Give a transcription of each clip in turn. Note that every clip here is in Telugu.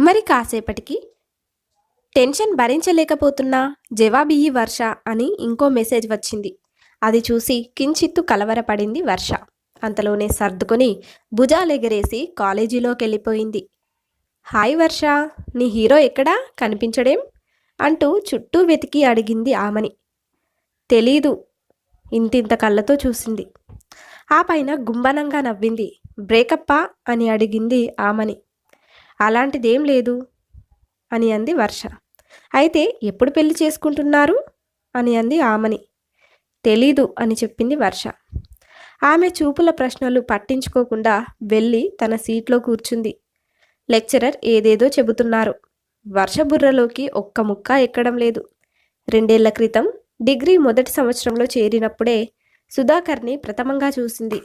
మరి కాసేపటికి టెన్షన్ భరించలేకపోతున్నా జవాబియ్యి వర్ష అని ఇంకో మెసేజ్ వచ్చింది. అది చూసి కించిత్తు కలవరపడింది వర్ష. అంతలోనే సర్దుకొని భుజాలెగరేసి కాలేజీలోకి వెళ్ళిపోయింది హాయ్ వర్ష నీ హీరో ఎక్కడా? కనిపించడేం? అంటూ చుట్టూ వెతికి అడిగింది ఆమని. తెలీదు ఇంతింత కళ్ళతో చూసింది. ఆ పైన గుంబనంగా నవ్వింది. బ్రేకప్పా అని అడిగింది ఆమని. అలాంటిదేం లేదు అని అంది వర్ష. అయితే ఎప్పుడు పెళ్ళి చేసుకుంటున్నారు? అని అంది ఆమని. తెలీదు అని చెప్పింది వర్ష. ఆమె చూపుల ప్రశ్నలు పట్టించుకోకుండా వెళ్ళి తన సీట్లో కూర్చుంది. లెక్చరర్ ఏదేదో చెబుతున్నారు. వర్ష బుర్రలోకి ఒక్క ముక్క ఎక్కడం లేదు. రెండేళ్ళ క్రితం డిగ్రీ మొదటి సంవత్సరంలో చేరినప్పుడే సుధాకర్ని ప్రథమంగా చూసింది.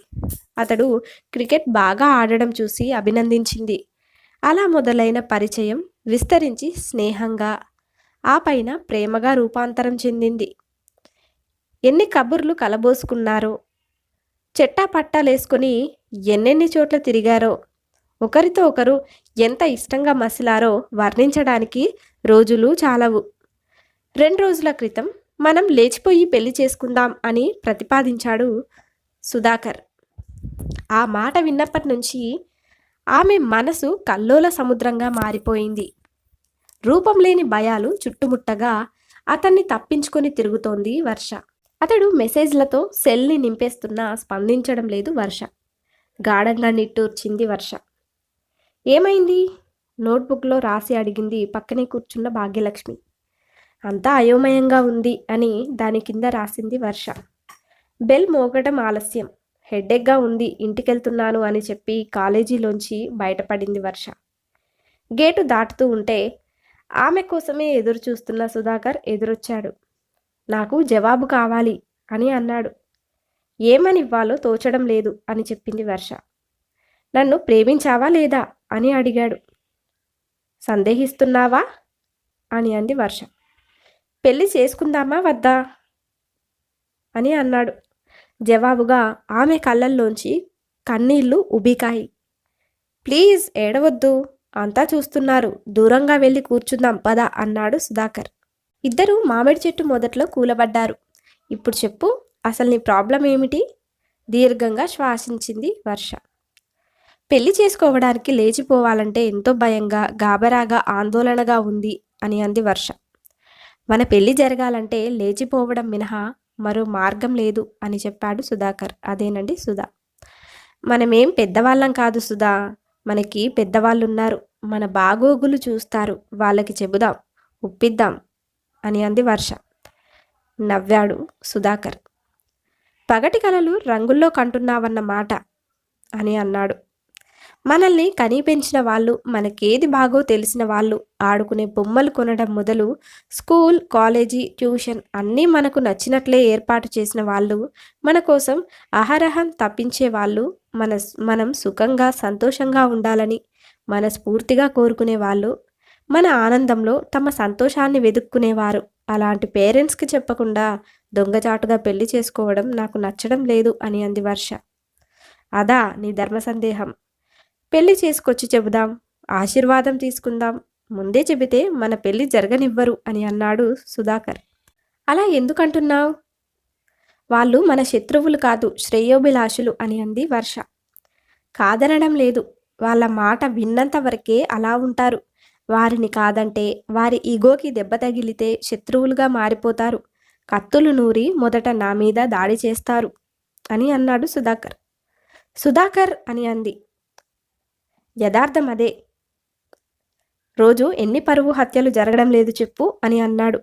అతడు క్రికెట్ బాగా ఆడడం చూసి అభినందించింది. అలా మొదలైన పరిచయం విస్తరించి స్నేహంగా ఆ పైన ప్రేమగా రూపాంతరం చెందింది. ఎన్ని కబుర్లు కలబోసుకున్నారో చెట్టా పట్టాలేసుకుని ఎన్నెన్ని చోట్ల తిరిగారో ఒకరితో ఒకరు ఎంత ఇష్టంగా మసిలారో వర్ణించడానికి రోజులు చాలవు. రెండు రోజుల క్రితం మనం లేచిపోయి పెళ్ళి చేసుకుందాం అని ప్రతిపాదించాడు సుధాకర్. ఆ మాట విన్నప్పటి నుంచి ఆమె మనసు కల్లోల సముద్రంగా మారిపోయింది. రూపం లేని భయాలు చుట్టుముట్టగా అతన్ని తప్పించుకొని తిరుగుతోంది వర్ష. అతడు మెసేజ్లతో సెల్ని నింపేస్తున్నా స్పందించడం లేదు వర్ష. గాఢంగా నిట్టూర్చింది వర్ష. ఏమైంది? నోట్బుక్లో రాసి అడిగింది పక్కనే కూర్చున్న భాగ్యలక్ష్మి. అంతా అయోమయంగా ఉంది అని దాని కింద రాసింది వర్ష. బెల్ మోగడం ఆలస్యం. హెడ్డెక్గా ఉంది ఇంటికెళ్తున్నాను అని చెప్పి కాలేజీలోంచి బయటపడింది వర్ష. గేటు దాటుతూ ఉంటే ఆమె కోసమే ఎదురు చూస్తున్న సుధాకర్ ఎదురొచ్చాడు. నాకు జవాబు కావాలి అని అన్నాడు. ఏమని ఇవ్వాలో తోచడం లేదు అని చెప్పింది వర్ష. నన్ను ప్రేమించావా లేదా అని అడిగాడు. సందేహిస్తున్నావా అని అంది వర్ష. పెళ్ళి చేసుకుందామా వద్దా అని అన్నాడు. జవాబుగా ఆమె కళ్ళల్లోంచి కన్నీళ్ళు ఉబికాయి. ప్లీజ్ ఏడవద్దు అంతా చూస్తున్నారు దూరంగా వెళ్ళి కూర్చుందాం పద అన్నాడు సుధాకర్. ఇద్దరూ మామిడి చెట్టు మొదట్లో కూలబడ్డారు. ఇప్పుడు చెప్పు అసలు నీ ప్రాబ్లం ఏమిటి? దీర్ఘంగా శ్వాసించింది వర్ష. పెళ్ళి చేసుకోవడానికి లేచిపోవాలంటే ఎంతో భయంగా గాబరాగా ఆందోళనగా ఉంది అని అంది వర్ష. మన పెళ్ళి జరగాలంటే లేచిపోవడం మినహా మరో మార్గం లేదు అని చెప్పాడు సుధాకర్. అదేనండి సుధా. మనమేం పెద్దవాళ్ళం కాదు సుధా. మనకి పెద్దవాళ్ళున్నారు. మన బాగోగులు చూస్తారు. వాళ్ళకి చెబుదాం ఉప్పిద్దాం అని అంది వర్ష. నవ్వాడు సుధాకర్. పగటి కలలు రంగుల్లో కంటున్నావన్న మాట అని అన్నాడు. మనల్ని కనిపించిన వాళ్ళు మనకేది బాగో తెలిసిన వాళ్ళు ఆడుకునే బొమ్మలు కొనడం మొదలు స్కూల్ కాలేజీ ట్యూషన్ అన్నీ మనకు నచ్చినట్లే ఏర్పాటు చేసిన వాళ్ళు మన కోసం అహరహం తప్పించే వాళ్ళు మన మనం సుఖంగా సంతోషంగా ఉండాలని మనస్ఫూర్తిగా కోరుకునే వాళ్ళు మన ఆనందంలో తమ సంతోషాన్ని వెతుక్కునేవారు అలాంటి పేరెంట్స్కి చెప్పకుండా దొంగచాటుగా పెళ్ళి చేసుకోవడం నాకు నచ్చడం లేదు అని అంది వర్ష. అదా నీ ధర్మ సందేహం. పెళ్ళి చేసుకొచ్చి చెబుదాం ఆశీర్వాదం తీసుకుందాం. ముందే చెబితే మన పెళ్ళి జరగనివ్వరు అని అన్నాడు సుధాకర్. అలా ఎందుకంటున్నావు? వాళ్ళు మన శత్రువులు కాదు శ్రేయోభిలాషులు అని అంది వర్ష. కాదనడం లేదు. వాళ్ళ మాట విన్నంత వరకే అలా ఉంటారు. వారిని కాదంటే వారి ఈగోకి దెబ్బ తగిలితే శత్రువులుగా మారిపోతారు. కత్తులు నూరి మొదట నా మీద దాడి చేస్తారు అని అన్నాడు సుధాకర్. సుధాకర్ అని అంది. యథార్థం అదే. రోజు ఎన్ని పరువు హత్యలు జరగడం లేదు చెప్పు అని అన్నాడు.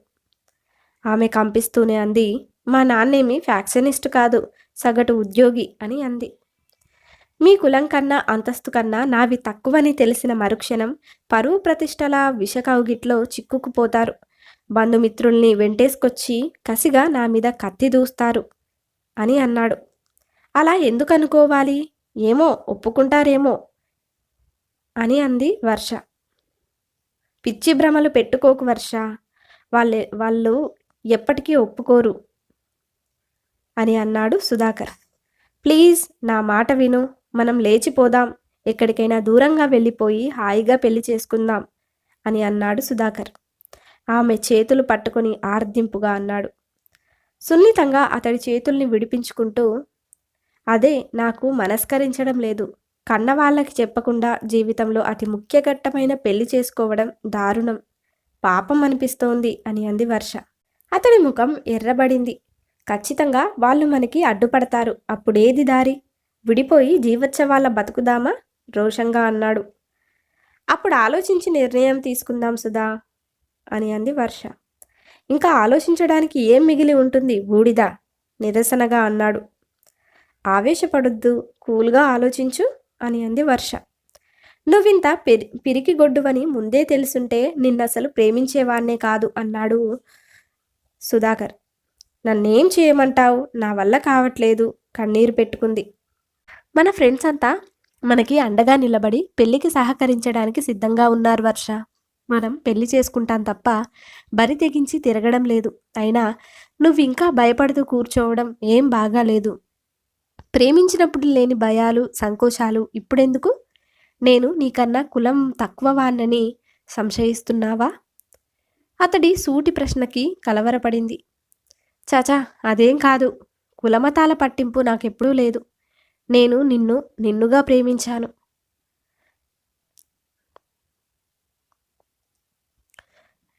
ఆమె కంపిస్తూనే అంది మా నాన్నేమి ఫ్యాక్షనిస్ట్ కాదు సగటు ఉద్యోగి అని అంది. మీ కులం కన్నా అంతస్తు కన్నా నావి తక్కువని తెలిసిన మరుక్షణం పరువు ప్రతిష్టల విషకౌగిట్లో చిక్కుకుపోతారు. బంధుమిత్రుల్ని వెంటేసుకొచ్చి కసిగా నా మీద కత్తి దూస్తారు అని అన్నాడు. అలా ఎందుకు అనుకోవాలి ఏమో ఒప్పుకుంటారేమో అని అంది వర్ష. పిచ్చి భ్రమలు పెట్టుకోకు వర్ష. వాళ్ళే వాళ్ళు ఎప్పటికీ ఒప్పుకోరు అని అన్నాడు సుధాకర్. ప్లీజ్ నా మాట విను. మనం లేచిపోదాం. ఎక్కడికైనా దూరంగా వెళ్ళిపోయి హాయిగా పెళ్ళి చేసుకుందాం అని అన్నాడు సుధాకర్. ఆమె చేతులు పట్టుకొని ఆర్దింపుగా అన్నాడు. సున్నితంగా అతడి చేతుల్ని విడిపించుకుంటూ అదే నాకు మనస్కరించడం లేదు. కన్నవాళ్ళకి చెప్పకుండా జీవితంలో అతి ముఖ్య ఘట్టమైన పెళ్ళి చేసుకోవడం దారుణం. పాపం అనిపిస్తోంది అని అంది వర్ష. అతడి ముఖం ఎర్రబడింది. ఖచ్చితంగా వాళ్ళు మనకి అడ్డుపడతారు. అప్పుడేది దారి? విడిపోయి జీవోత్సవాల బతుకుదామా? రోషంగా అన్నాడు. అప్పుడు ఆలోచించి నిర్ణయం తీసుకుందాం సుధా అని అంది వర్ష. ఇంకా ఆలోచించడానికి ఏం మిగిలి ఉంటుంది? బూడిద నిరసనగా అన్నాడు. ఆవేశపడొద్దు కూల్గా ఆలోచించు. అని అంది వర్ష. నువ్వింత పిరి పిరికి గొడ్డువని ముందే తెలుసుంటే నిన్నసలు ప్రేమించేవాన్నే కాదు అన్నాడు సుధాకర్. నన్నేం చేయమంటావు? నా వల్ల కావట్లేదు కన్నీరు పెట్టుకుంది. మన ఫ్రెండ్స్ అంతా మనకి అండగా నిలబడి పెళ్ళికి సహకరించడానికి సిద్ధంగా ఉన్నారు వర్ష. మనం పెళ్ళి చేసుకుంటాం తప్ప బరి తెగించి తిరగడం లేదు. అయినా నువ్వు ఇంకా భయపడుతూ కూర్చోవడం ఏం బాగాలేదు. ప్రేమించినప్పుడు లేని భయాలు సంకోచాలు ఇప్పుడెందుకు? నేను నీకన్నా కులం తక్కువ వాన్నని సంశయిస్తున్నావా? అతడి సూటి ప్రశ్నకి కలవరపడింది. చాచా అదేం కాదు. కులమతాల పట్టింపు నాకెప్పుడూ లేదు. నేను నిన్ను నిన్నుగా ప్రేమించాను.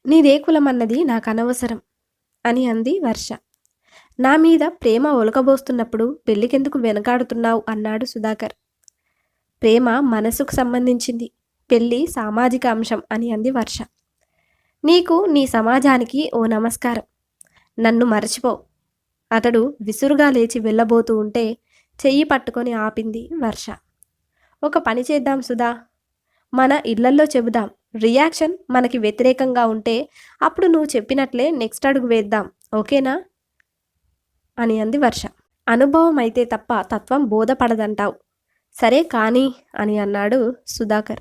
నీదే కులమన్నది నాకు అనవసరం అని అంది వర్ష. నా మీద ప్రేమ ఒలకబోస్తున్నప్పుడు పెళ్ళికెందుకు వెనకాడుతున్నావు? అన్నాడు సుధాకర్. ప్రేమ మనసుకు సంబంధించింది. పెళ్ళి సామాజిక అంశం అని అంది వర్ష. నీకు నీ సమాజానికి ఓ నమస్కారం. నన్ను మరచిపో అతడు విసురుగా లేచి వెళ్ళబోతూ ఉంటే చెయ్యి పట్టుకొని ఆపింది వర్ష. ఒక పని చేద్దాం సుధా. మన ఇళ్ళల్లో చెబుదాం. రియాక్షన్ మనకి వ్యతిరేకంగా ఉంటే అప్పుడు నువ్వు చెప్పినట్లే నెక్స్ట్ అడుగు వేద్దాం. ఓకేనా? అని అంది వర్ష. అనుభవం అయితే తప్ప తత్వం బోధపడదంటావు. సరే కానీ అని అన్నాడు సుధాకర్.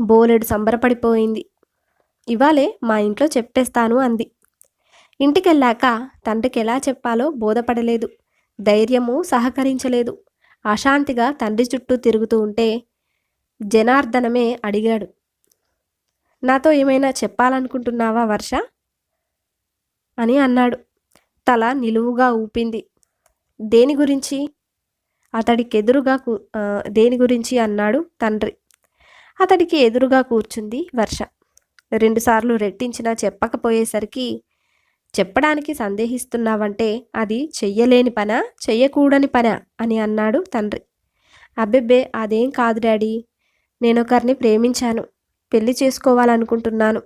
బోలెడు సంబరపడిపోయింది. ఇవాళే మా ఇంట్లో చెప్పేస్తాను అంది. ఇంటికెళ్ళాక తండ్రికి ఎలా చెప్పాలో బోధపడలేదు. ధైర్యము సహకరించలేదు. అశాంతిగా తండ్రి చుట్టూ తిరుగుతూ ఉంటే జనార్దనమే అడిగాడు. నాతో ఏమైనా చెప్పాలనుకుంటున్నావా వర్ష? అని అన్నాడు. తల నిలువుగా ఊపింది. దేని గురించి? అతడికి ఎదురుగా కూ దేని గురించి అన్నాడు తండ్రి. అతడికి ఎదురుగా కూర్చుంది వర్ష. రెండుసార్లు రెట్టించినా చెప్పకపోయేసరికి చెప్పడానికి సందేహిస్తున్నావంటే అది చెయ్యలేని పనా? చెయ్యకూడని పనా? అని అన్నాడు తండ్రి. అబ్బెబ్బే అదేం కాదు డాడీ. నేనొకరిని ప్రేమించాను. పెళ్ళి చేసుకోవాలనుకుంటున్నాను.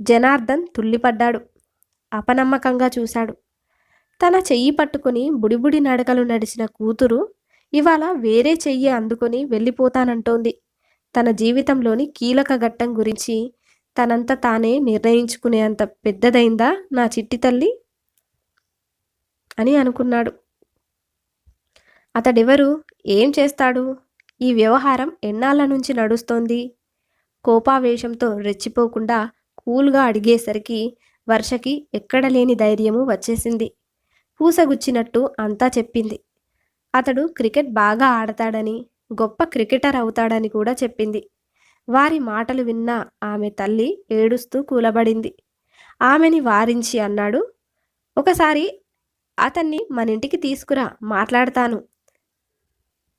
జనార్దన్ తుల్లిపడ్డాడు. అపనమ్మకంగా చూశాడు. తన చెయ్యి పట్టుకుని బుడిబుడి నడకలు నడిచిన కూతురు ఇవాళ వేరే చెయ్యి అందుకొని వెళ్ళిపోతానంటోంది. తన జీవితంలోని కీలక ఘట్టం గురించి తనంత తానే నిర్ణయించుకునేంత పెద్దదైందా నా చిట్టి తల్లి? అని అనుకున్నాడు. అతడెవరు? ఏం చేస్తాడు? ఈ వ్యవహారం ఎన్నాళ్ళ నుంచి నడుస్తోంది? కోపావేశంతో రెచ్చిపోకుండా కూల్గా అడిగేసరికి వర్షకి ఎక్కడ లేని ధైర్యము వచ్చేసింది. పూసగుచ్చినట్టు అంతా చెప్పింది. అతడు క్రికెట్ బాగా ఆడతాడని గొప్ప క్రికెటర్ అవుతాడని కూడా చెప్పింది. వారి మాటలు విన్న ఆమె తల్లి ఏడుస్తూ కూలబడింది. ఆమెని వారించి అన్నాడు ఒకసారి అతన్ని మన ఇంటికి తీసుకురా మాట్లాడతాను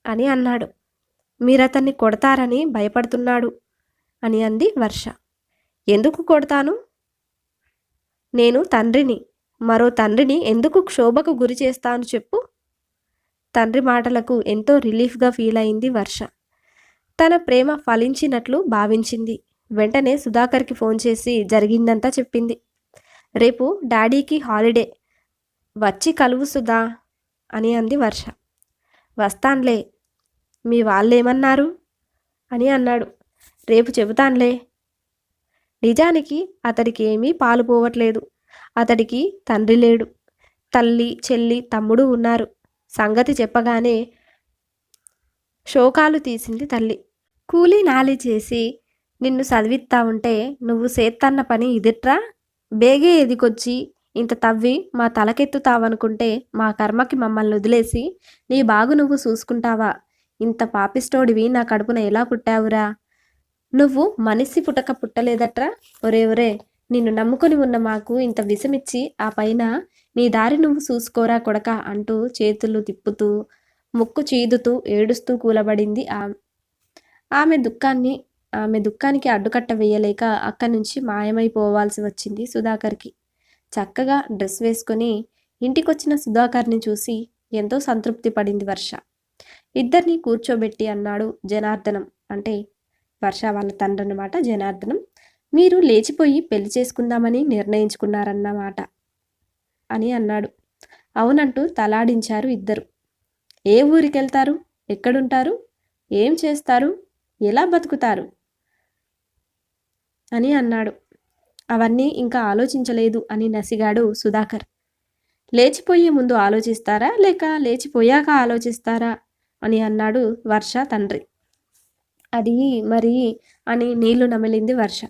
అని అన్నాడు. మీరతన్ని కొడతారని భయపడుతున్నాడు అని అంది వర్ష. ఎందుకు కొడతాను? నేను తండ్రిని మరో తండ్రిని ఎందుకు క్షోభకు గురి చేస్తాను చెప్పు. తండ్రి మాటలకు ఎంతో రిలీఫ్గా ఫీల్ అయింది వర్ష. తన ప్రేమ ఫలించినట్లు భావించింది. వెంటనే సుధాకర్కి ఫోన్ చేసి జరిగిందంతా చెప్పింది. రేపు డాడీకి హాలిడే. వచ్చి కలువు సుధా అని అంది వర్ష. వస్తాన్లే. మీ వాళ్ళేమన్నారు? అని అన్నాడు. రేపు చెబుతాన్లే. నిజానికి అతడికి ఏమీ పాలు పోవట్లేదు. అతడికి తండ్రి లేడు. తల్లి చెల్లి తమ్ముడు ఉన్నారు. సంగతి చెప్పగానే శోకాలు తీసింది తల్లి. కూలీ నాలి చేసి నిన్ను చదివిస్తా ఉంటే నువ్వు సేత్తన్న పని ఇదిట్రా? బేగే ఎదికొచ్చి ఇంత తవ్వి మా తలకెత్తుతావనుకుంటే మా కర్మకి మమ్మల్ని వదిలేసి నీ బాగు నువ్వు చూసుకుంటావా? ఇంత పాపిస్టోడివి నా కడుపున ఎలా పుట్టావురా? నువ్వు మనిషి పుటక పుట్టలేదట్రా? ఒరే ఒరే నిన్ను నమ్ముకొని ఉన్న మాకు ఇంత విషమిచ్చి ఆ పైన నీ దారి నువ్వు చూసుకోరా కొడక అంటూ చేతులు తిప్పుతూ ముక్కు చీదుతూ ఏడుస్తూ కూలబడింది ఆమె. ఆమె దుఃఖాన్ని ఆమె దుఃఖానికి అడ్డుకట్ట వేయలేక అక్కడి నుంచి మాయమైపోవాల్సి వచ్చింది సుధాకర్కి. చక్కగా డ్రెస్ వేసుకొని ఇంటికొచ్చిన సుధాకర్ని చూసి ఎంతో సంతృప్తి పడింది వర్ష. ఇద్దరిని కూర్చోబెట్టి అన్నాడు జనార్దనం. అంటే వర్ష వాళ్ళ తండ్రి అనమాట జనార్దనం. మీరు లేచిపోయి పెళ్ళి చేసుకుందామని నిర్ణయించుకున్నారన్నమాట అని అన్నాడు. అవునంటూ తలాడించారు ఇద్దరు. ఏ ఊరికి వెళ్తారు ఎక్కడుంటారు? ఏం చేస్తారు? ఎలా బతుకుతారు? అని అన్నాడు. అవన్నీ ఇంకా ఆలోచించలేదు అని నసిగాడు సుధాకర్. లేచిపోయే ముందు ఆలోచిస్తారా? లేక లేచిపోయాక ఆలోచిస్తారా? అని అన్నాడు వర్ష తండ్రి. అది మరి అని నీళ్ళు నమిలింది వర్ష.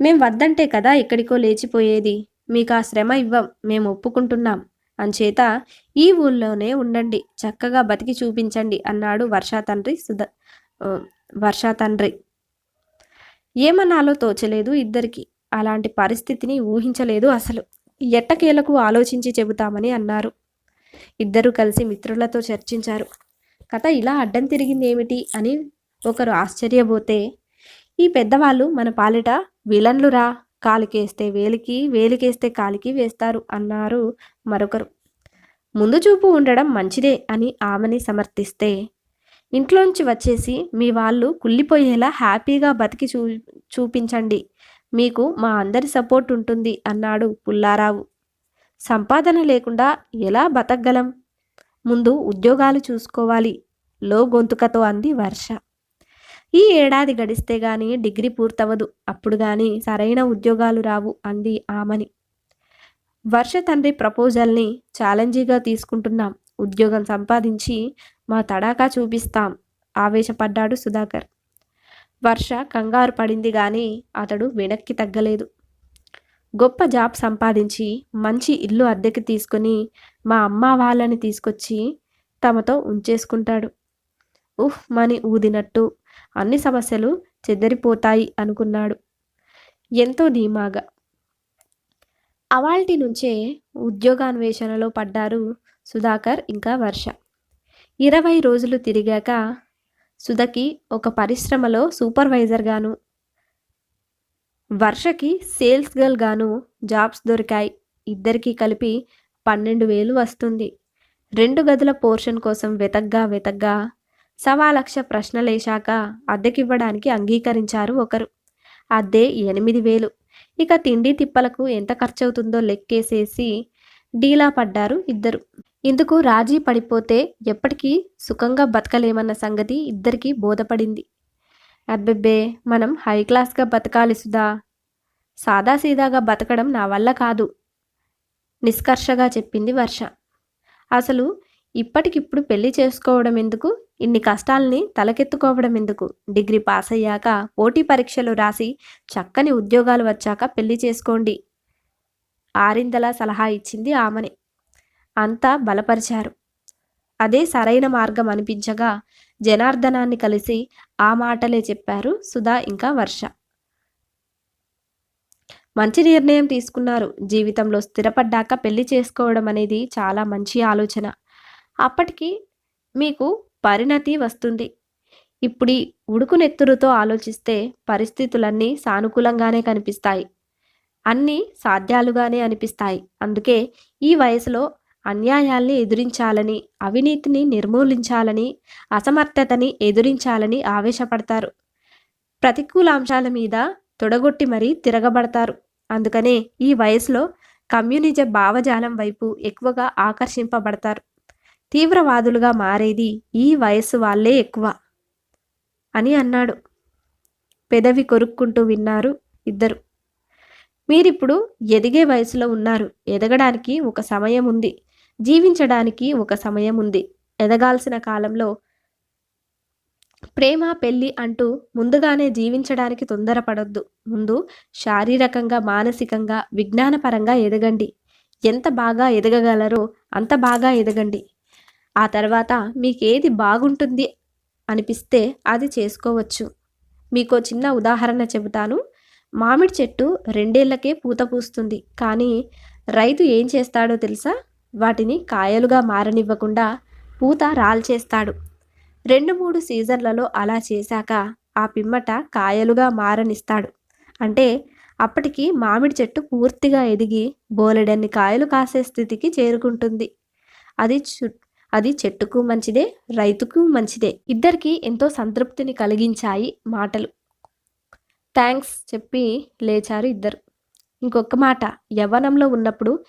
మేం వద్దంటే కదా ఎక్కడికో లేచిపోయేది. మీకు ఆ శ్రమ ఇవ్వం మేము ఒప్పుకుంటున్నాం. అంచేత ఈ ఊళ్ళోనే ఉండండి చక్కగా బతికి చూపించండి అన్నాడు వర్షా తండ్రి సుధ వర్షా తండ్రి. ఏమనాలో తోచలేదు ఇద్దరికి. అలాంటి పరిస్థితిని ఊహించలేదు అసలు. ఎట్టకేలకు ఆలోచించి చెబుతామని అన్నారు. ఇద్దరు కలిసి మిత్రులతో చర్చించారు. కథ ఇలా అడ్డం తిరిగింది ఏమిటి అని ఒకరు ఆశ్చర్యపోతే ఈ పెద్దవాళ్ళు మన పాలిట విలన్లురా కాలికేస్తే వేలికి వేలికేస్తే కాలికి వేస్తారు అన్నారు మరొకరు. ముందు చూపు ఉండడం మంచిదే అని ఆమెని సమర్థిస్తే ఇంట్లోంచి వచ్చేసి మీ వాళ్ళు కుళ్ళిపోయేలా హ్యాపీగా బతికి చూ చూపించండి. మీకు మా అందరి సపోర్ట్ ఉంటుంది అన్నాడు పుల్లారావు. సంపాదన లేకుండా ఎలా బతకగలం? ముందు ఉద్యోగాలు చూసుకోవాలి లో గొంతుకతో అంది వర్ష. ఈ ఏడాది గడిస్తే గాని డిగ్రీ పూర్తవదు అప్పుడు గాని సరైన ఉద్యోగాలు రావు అంది ఆమని. వర్ష తండ్రి ప్రపోజల్ని ఛాలెంజీగా తీసుకుంటున్నాం. ఉద్యోగం సంపాదించి మా తడాకా చూపిస్తాం. ఆవేశపడ్డాడు సుధాకర్. వర్ష కంగారు పడింది కానీ అతడు వెనక్కి తగ్గలేదు. గొప్ప జాబ్ సంపాదించి మంచి ఇల్లు అద్దెకి తీసుకొని మా అమ్మ వాళ్ళని తీసుకొచ్చి తమతో ఉంచేసుకుంటాడు. ఉహ్ మని ఊదినట్టు అన్ని సమస్యలు చెదరిపోతాయి అనుకున్నాడు. ఎంతో ధీమాగా. అవాల్టి నుంచే ఉద్యోగాన్వేషణలో పడ్డారు సుధాకర్ ఇంకా వర్ష. ఇరవై రోజులు తిరిగాక సుధకి ఒక పరిశ్రమలో సూపర్వైజర్గాను వర్షకి సేల్స్ గర్ల్ గాను జాబ్స్ దొరికాయి. ఇద్దరికీ కలిపి పన్నెండు వేలు వస్తుంది. రెండు గదుల పోర్షన్ కోసం వెతగ్గా వెతగ్గా సవా లక్ష ప్రశ్నలేశాక అద్దెకివ్వడానికి అంగీకరించారు ఒకరు. అద్దె ఎనిమిది వేలు. ఇక తిండి తిప్పలకు ఎంత ఖర్చవుతుందో లెక్కేసేసి డీలా పడ్డారు ఇద్దరు. ఇందుకు రాజీ పడిపోతే ఎప్పటికీ సుఖంగా బతకలేమన్న సంగతి ఇద్దరికీ బోధపడింది. అబ్బెబ్బే మనం హై క్లాస్గా బతకాలి సుధా. సాదాసీదాగా బతకడం నా వల్ల కాదు. నిష్కర్షగా చెప్పింది వర్ష. అసలు ఇప్పటికిప్పుడు పెళ్ళి చేసుకోవడం ఎందుకు ఇన్ని కష్టాల్ని తలకెత్తుకోవడం ఎందుకు? డిగ్రీ పాస్ అయ్యాక పోటీ పరీక్షలు రాసి చక్కని ఉద్యోగాలు వచ్చాక పెళ్ళి చేసుకోండి. ఆరిందల సలహా ఇచ్చింది ఆమెనే. అంతా బలపరిచారు. అదే సరైన మార్గం అనిపించగా జనార్దనాన్ని కలిసి ఆ మాటలే చెప్పారు సుధా ఇంకా వర్ష. మంచి నిర్ణయం తీసుకున్నారు. జీవితంలో స్థిరపడ్డాక పెళ్ళి చేసుకోవడం అనేది చాలా మంచి ఆలోచన. అప్పటికి మీకు పరిణతి వస్తుంది. ఇప్పుడు ఉడుకునెత్తురుతో ఆలోచిస్తే పరిస్థితులన్నీ సానుకూలంగానే కనిపిస్తాయి. అన్నీ సాధ్యాలుగానే అనిపిస్తాయి. అందుకే ఈ వయసులో అన్యాయాల్ని ఎదిరించాలని అవినీతిని నిర్మూలించాలని అసమర్థతని ఎదురించాలని ఆవేశపడతారు. ప్రతికూల అంశాల మీద తొడగొట్టి మరీ తిరగబడతారు. అందుకనే ఈ వయసులో కమ్యూనిజ భావజాలం వైపు ఎక్కువగా ఆకర్షింపబడతారు. తీవ్రవాదులుగా మారేది ఈ వయస్సు వాళ్ళే ఎక్కువ అని అన్నాడు. పెదవి కొరుక్కుంటూ విన్నారు ఇద్దరు. మీరిప్పుడు ఎదిగే వయసులో ఉన్నారు. ఎదగడానికి ఒక సమయం ఉంది. జీవించడానికి ఒక సమయం ఉంది. ఎదగాల్సిన కాలంలో ప్రేమ పెళ్ళి అంటూ ముందుగానే జీవించడానికి తొందరపడొద్దు. ముందు శారీరకంగా మానసికంగా విజ్ఞానపరంగా ఎదగండి. ఎంత బాగా ఎదగగలరో అంత బాగా ఎదగండి. ఆ తర్వాత మీకేది బాగుంటుంది అనిపిస్తే అది చేసుకోవచ్చు. మీకో చిన్న ఉదాహరణ చెబుతాను. మామిడి చెట్టు రెండేళ్ళకే పూత పూస్తుంది. కానీ రైతు ఏం చేస్తాడో తెలుసా? వాటిని కాయలుగా మారనివ్వకుండా పూత రాల్చేస్తాడు. రెండు మూడు సీజన్లలో అలా చేశాక ఆ పిమ్మట కాయలుగా మారనిస్తాడు. అంటే అప్పటికి మామిడి చెట్టు పూర్తిగా ఎదిగి బోలెడన్ని కాయలు కాసే స్థితికి చేరుకుంటుంది. అది చు అది చెట్టుకు మంచిదే రైతుకు మంచిదే. ఇద్దరికి ఎంతో సంతృప్తిని కలిగించాయి మాటలు. థ్యాంక్స్ చెప్పి లేచారు ఇద్దరు. ఇంకొక మాట యవ్వనంలో ఉన్నప్పుడు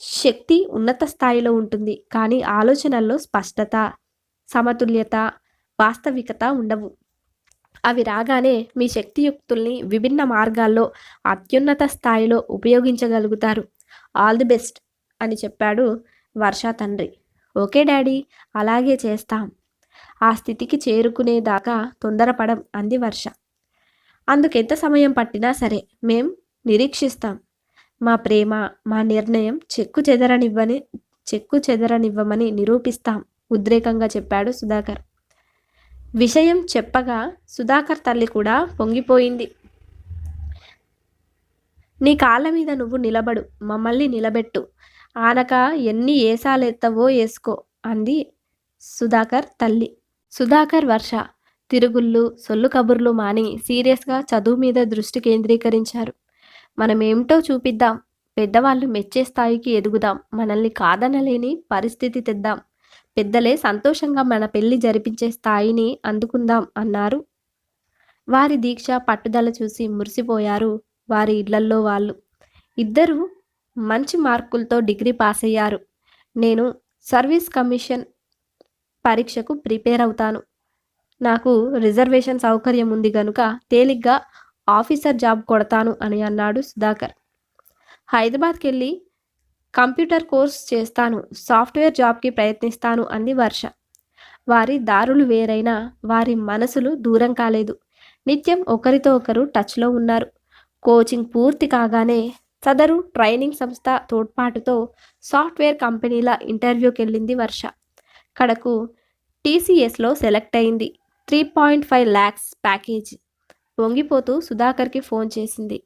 శక్తి ఉన్నత స్థాయిలో ఉంటుంది కానీ ఆలోచనల్లో స్పష్టత సమతుల్యత వాస్తవికత ఉండవు. అవి రాగానే మీ శక్తియుక్తుల్ని విభిన్న మార్గాల్లో అత్యున్నత స్థాయిలో ఉపయోగించగలుగుతారు. ఆల్ ది బెస్ట్ అని చెప్పాడు వర్ష తండ్రి. ఓకే డాడీ అలాగే చేస్తాం. ఆ స్థితికి చేరుకునేదాకా తొందరపడం అంది వర్ష. అందుకెంత సమయం పట్టినా సరే మేం నిరీక్షిస్తాం. మా ప్రేమ మా నిర్ణయం చెక్కు చెదరనివ్వని చెక్కు చెదరనివ్వమని నిరూపిస్తాం ఉద్రేకంగా చెప్పాడు సుధాకర్. విషయం చెప్పగా సుధాకర్ తల్లి కూడా పొంగిపోయింది. నీ కాళ్ళ మీద నువ్వు నిలబడు మమ్మల్ని నిలబెట్టు ఆనక ఎన్ని ఏసాలెత్తవో వేసుకో అంది సుధాకర్ తల్లి. సుధాకర్ వర్ష తిరుగుళ్ళు సొల్లు కబుర్లు మాని సీరియస్గా చదువు మీద దృష్టి కేంద్రీకరించారు. మనమేమిటో చూపిద్దాం. పెద్దవాళ్ళు మెచ్చే స్థాయికి ఎదుగుదాం. మనల్ని కాదనలేని పరిస్థితి తెద్దాం. పెద్దలే సంతోషంగా మన పెళ్ళి జరిపించే స్థాయిని అందుకుందాం అన్నారు. వారి దీక్ష పట్టుదల చూసి మురిసిపోయారు వారి ఇళ్ళల్లో వాళ్ళు. ఇద్దరు మంచి మార్కులతో డిగ్రీ పాస్ అయ్యారు నేను సర్వీస్ కమిషన్ పరీక్షకు ప్రిపేర్ అవుతాను. నాకు రిజర్వేషన్ సౌకర్యం ఉంది గనుక తేలిగ్గా ఆఫీసర్ జాబ్ కొడతాను అని అన్నాడు సుధాకర్. హైదరాబాద్కి వెళ్ళి కంప్యూటర్ కోర్స్ చేస్తాను సాఫ్ట్వేర్ జాబ్కి ప్రయత్నిస్తాను అంది వర్ష. వారి దారులు వేరైనా వారి మనసులు దూరం కాలేదు. నిత్యం ఒకరితో ఒకరు టచ్లో ఉన్నారు. కోచింగ్ పూర్తి కాగానే సదరు ట్రైనింగ్ సంస్థ తోడ్పాటుతో సాఫ్ట్వేర్ కంపెనీల ఇంటర్వ్యూకి వెళ్ళింది వర్ష. కడకు టీసీఎస్లో సెలెక్ట్ అయింది. Three point five lakhs package. పొంగిపోతూ సుధాకర్కి ఫోన్ చేసింది.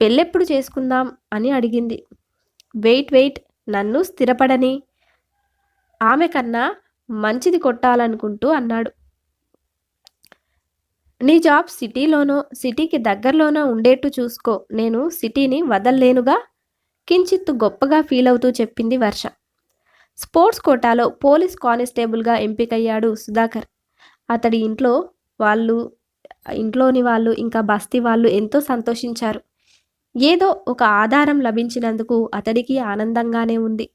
పెళ్ళెప్పుడు చేసుకుందాం? అని అడిగింది. Wait wait. నన్ను స్థిరపడని. ఆమె కన్నా మంచిది కొట్టాలనుకుంటూ అన్నాడు. నీ జాబ్ సిటీలోనో సిటీకి దగ్గరలోనో ఉండేట్టు చూసుకో. నేను సిటీని వదల్లేనుగా? కించిత్తు గొప్పగా ఫీల్ అవుతూ చెప్పింది వర్ష. స్పోర్ట్స్ కోటాలో పోలీస్ కానిస్టేబుల్గా ఎంపికయ్యాడు సుధాకర్. అతడి ఇంట్లో వాళ్ళు ఇంట్లోని వాళ్ళు ఇంకా బస్తీ వాళ్ళు ఎంతో సంతోషించారు. ఏదో ఒక ఆధారం లభించినందుకు అతడికి ఆనందంగానే ఉంది.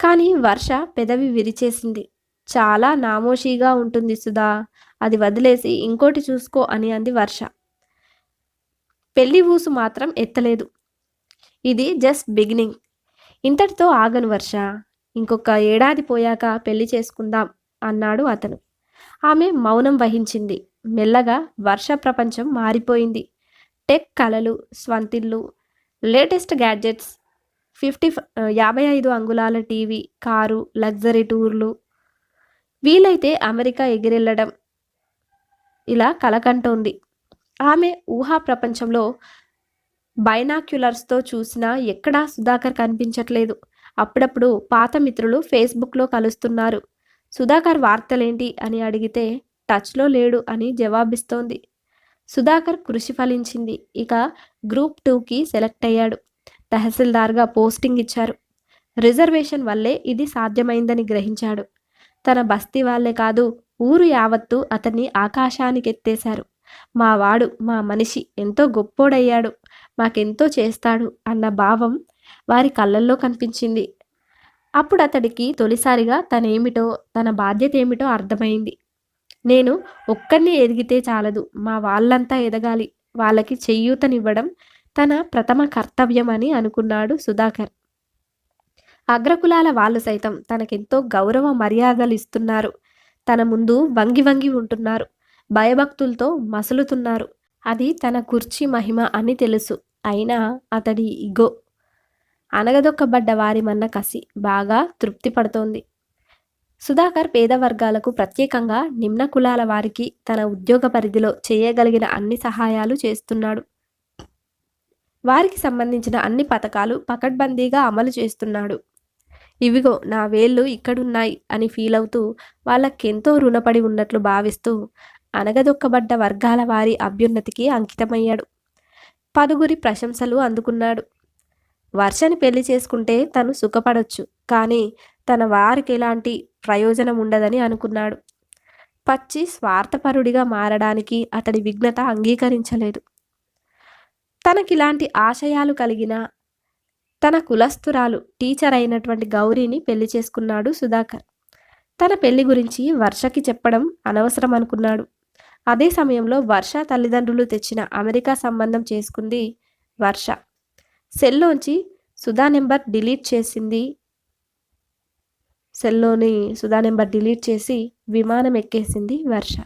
కానీ వర్ష పెదవి విరిచేసింది. చాలా నామోషీగా ఉంటుంది సుధా. అది వదిలేసి ఇంకోటి చూసుకో అని అంది వర్ష. పెళ్ళి ఊసు మాత్రం ఎత్తలేదు. ఇది జస్ట్ బిగినింగ్ ఇంతటితో ఆగను వర్ష. ఇంకొక ఏడాది పోయాక పెళ్ళి చేసుకుందాం అన్నాడు అతను. ఆమె మౌనం వహించింది. మెల్లగా వర్ష ప్రపంచం మారిపోయింది. టెక్ కళలు స్వంతిల్లు లేటెస్ట్ గ్యాడ్జెట్స్ ఫిఫ్టీ యాభై ఐదు అంగుళాల టీవీ కారు లగ్జరీ టూర్లు వీలైతే అమెరికా ఎగిరెళ్ళడం ఇలా కలకంటోంది. ఆమె ఊహా ప్రపంచంలో బైనాక్యులర్స్తో చూసినా ఎక్కడా సుధాకర్ కనిపించట్లేదు. అప్పుడప్పుడు పాత మిత్రులు ఫేస్బుక్లో కలుస్తున్నారు. సుధాకర్ వార్తలేంటి అని అడిగితే టచ్లో లేడు అని జవాబిస్తోంది. సుధాకర్ కృషి ఫలించింది. ఇక గ్రూప్ టూకి సెలెక్ట్ అయ్యాడు. తహసీల్దార్గా పోస్టింగ్ ఇచ్చారు. రిజర్వేషన్ వల్లే ఇది సాధ్యమైందని గ్రహించాడు. తన బస్తీ వాళ్ళే కాదు ఊరు యావత్తు అతన్ని ఆకాశానికి ఎత్తేశారు మా వాడు మా మనిషి ఎంతో గొప్పోడయ్యాడు మాకెంతో చేస్తాడు అన్న భావం వారి కళ్ళల్లో కనిపించింది. అప్పుడు అతడికి తొలిసారిగా తనేమిటో తన బాధ్యత ఏమిటో అర్థమైంది. నేను ఒక్కరిని ఎదిగితే చాలదు మా వాళ్ళంతా ఎదగాలి వాళ్ళకి చెయ్యూతనివ్వడం తన ప్రథమ కర్తవ్యం అని అనుకున్నాడు సుధాకర్. అగ్రకులాల వాళ్ళు సైతం తనకెంతో గౌరవ మర్యాదలు ఇస్తున్నారు. తన ముందు వంగి వంగి ఉంటున్నారు. భయభక్తులతో మసులుతున్నారు. అది తన కుర్చీ మహిమ అని తెలుసు. అయినా అతడి ఇగో అనగదొక్కబడ్డ వారి మన్న కసి బాగా తృప్తి పడుతోంది. సుధాకర్ పేద వర్గాలకు ప్రత్యేకంగా నిమ్న కులాల వారికి తన ఉద్యోగ పరిధిలో చేయగలిగిన అన్ని సహాయాలు చేస్తున్నాడు. వారికి సంబంధించిన అన్ని పథకాలు పకడ్బందీగా అమలు చేస్తున్నాడు. ఇవిగో నా వేళ్ళు ఇక్కడున్నాయి అని ఫీల్ అవుతూ వాళ్ళకెంతో రుణపడి ఉన్నట్లు భావిస్తూ అనగదొక్కబడ్డ వర్గాల వారి అభ్యున్నతికి అంకితమయ్యాడు. పదుగురి ప్రశంసలు అందుకున్నాడు. వర్షని పెళ్ళి చేసుకుంటే తను సుఖపడొచ్చు కానీ తన వారికి ఎలాంటి ప్రయోజనం ఉండదని అనుకున్నాడు. పచ్చి స్వార్థపరుడిగా మారడానికి అతడి విఘ్నత అంగీకరించలేదు. తనకిలాంటి ఆశయాలు కలిగిన తన కులస్తురాలు టీచర్ అయినటువంటి గౌరీని పెళ్ళి చేసుకున్నాడు సుధాకర్. తన పెళ్ళి గురించి వర్షకి చెప్పడం అనవసరం అనుకున్నాడు. అదే సమయంలో వర్ష తల్లిదండ్రులు తెచ్చిన అమెరికా సంబంధం చేసుకుంది వర్ష. సెల్లోంచి సుధా నెంబర్ డిలీట్ చేసింది సెల్లోని సుధా నెంబర్ డిలీట్ చేసి విమానం ఎక్కేసింది వర్ష.